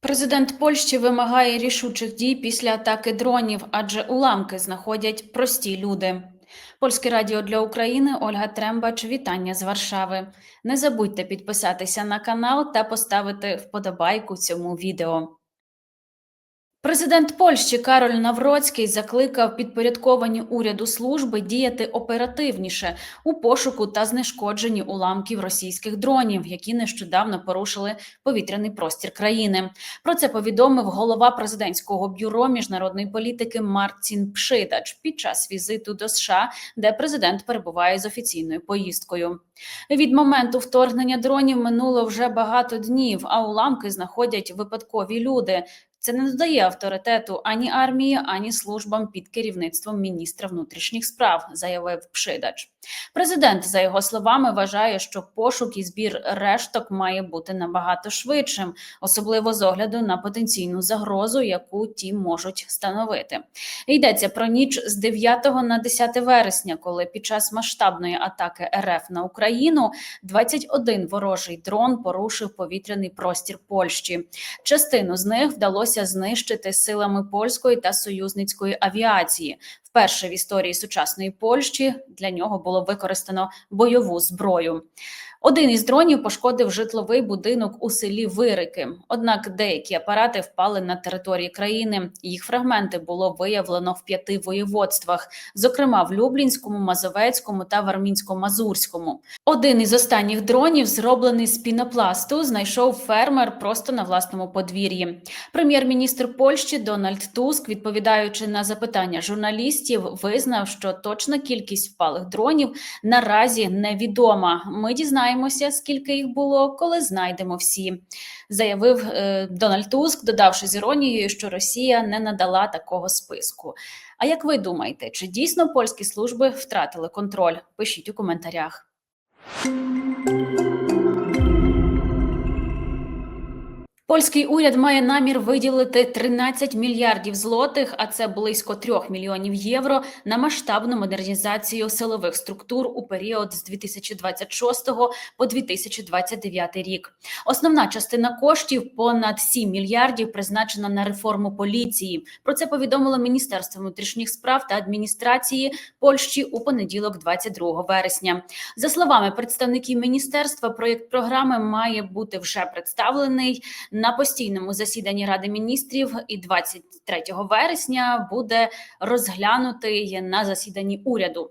Президент Польщі вимагає рішучих дій після атаки дронів, адже уламки знаходять прості люди. Польське радіо для України Ольга Трембач. Вітання з Варшави. Не забудьте підписатися на канал та поставити вподобайку цьому відео. Президент Польщі Кароль Навроцький закликав підпорядковані уряду служби діяти оперативніше у пошуку та знешкодженні уламків російських дронів, які нещодавно порушили повітряний простір країни. Про це повідомив голова президентського бюро міжнародної політики Мартін Пшидач під час візиту до США, де президент перебуває з офіційною поїздкою. Від моменту вторгнення дронів минуло вже багато днів, а уламки знаходять випадкові люди. Це не додає авторитету ані армії, ані службам під керівництвом міністра внутрішніх справ, заявив Пшидач. Президент, за його словами, вважає, що пошук і збір решток має бути набагато швидшим, особливо з огляду на потенційну загрозу, яку ті можуть становити. Йдеться про ніч з 9 на 10 вересня, коли під час масштабної атаки РФ на Україну 21 ворожий дрон порушив повітряний простір Польщі. Частину з них вдалося знищити силами польської та союзницької авіації. Вперше в історії сучасної Польщі для нього було використано бойову зброю. Один із дронів пошкодив житловий будинок у селі Вирики. Однак деякі апарати впали на території країни. Їх фрагменти було виявлено в п'яти воєводствах, зокрема в Люблінському, Мазовецькому та Вармінсько-Мазурському. Один із останніх дронів, зроблений з пінопласту, знайшов фермер просто на власному подвір'ї. Прем'єр-міністр Польщі Дональд Туск, відповідаючи на запитання журналістів, визнав, що точна кількість впалих дронів наразі невідома. Ми дізнаємося, скільки їх було, коли знайдемо всі, заявив е, Дональд Туск, додавши з іронією, що Росія не надала такого списку. А як ви думаєте, чи дійсно польські служби втратили контроль? Пишіть у коментарях. Польський уряд має намір виділити 13 мільярдів злотих, а це близько 3 мільйонів євро, на масштабну модернізацію силових структур у період з 2026 по 2029 рік. Основна частина коштів понад 7 мільярдів призначена на реформу поліції. Про це повідомило Міністерство внутрішніх справ та адміністрації Польщі у понеділок, 22 вересня. За словами представників міністерства, проєкт програми має бути вже представлений на постійному засіданні Ради міністрів і 23 вересня буде розглянутий на засіданні уряду.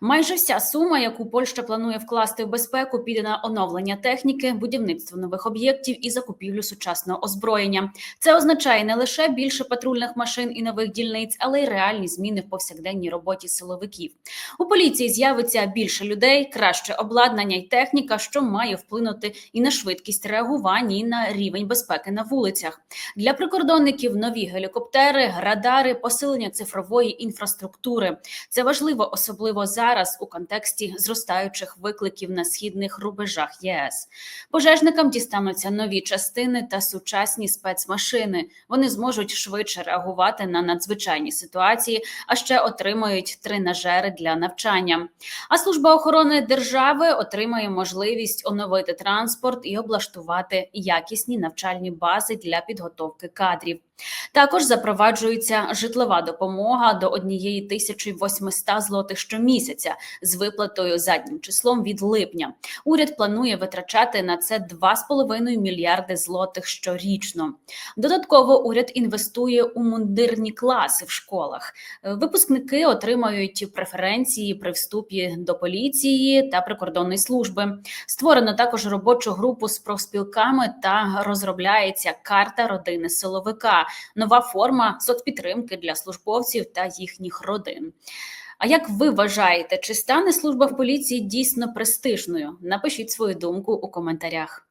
Майже вся сума, яку Польща планує вкласти в безпеку, піде на оновлення техніки, будівництво нових об'єктів і закупівлю сучасного озброєння. Це означає не лише більше патрульних машин і нових дільниць, але й реальні зміни в повсякденній роботі силовиків. У поліції з'явиться більше людей, краще обладнання й техніка, що має вплинути і на швидкість реагування, і на рівень безпеки на вулицях. Для прикордонників нові гелікоптери, радари, посилення цифрової інфраструктури. Це важливо, особливо зараз у контексті зростаючих викликів на східних рубежах ЄС. Пожежникам дістануться нові частини та сучасні спецмашини. Вони зможуть швидше реагувати на надзвичайні ситуації, а ще отримають тренажери для навчання. А служба охорони держави отримає можливість оновити транспорт і облаштувати якісні навчальні бази для підготовки кадрів. Також запроваджується житлова допомога до 1800 злотих щомісяця з виплатою заднім числом від липня. Уряд планує витрачати на це 2,5 мільярди злотих щорічно. Додатково уряд інвестує у мундирні класи в школах. Випускники отримають преференції при вступі до поліції та прикордонної служби. Створено також робочу групу з профспілками та розробляється карта родини силовика нова форма соцпідтримки для службовців та їхніх родин. А як ви вважаєте, чи стане служба в поліції дійсно престижною? Напишіть свою думку у коментарях.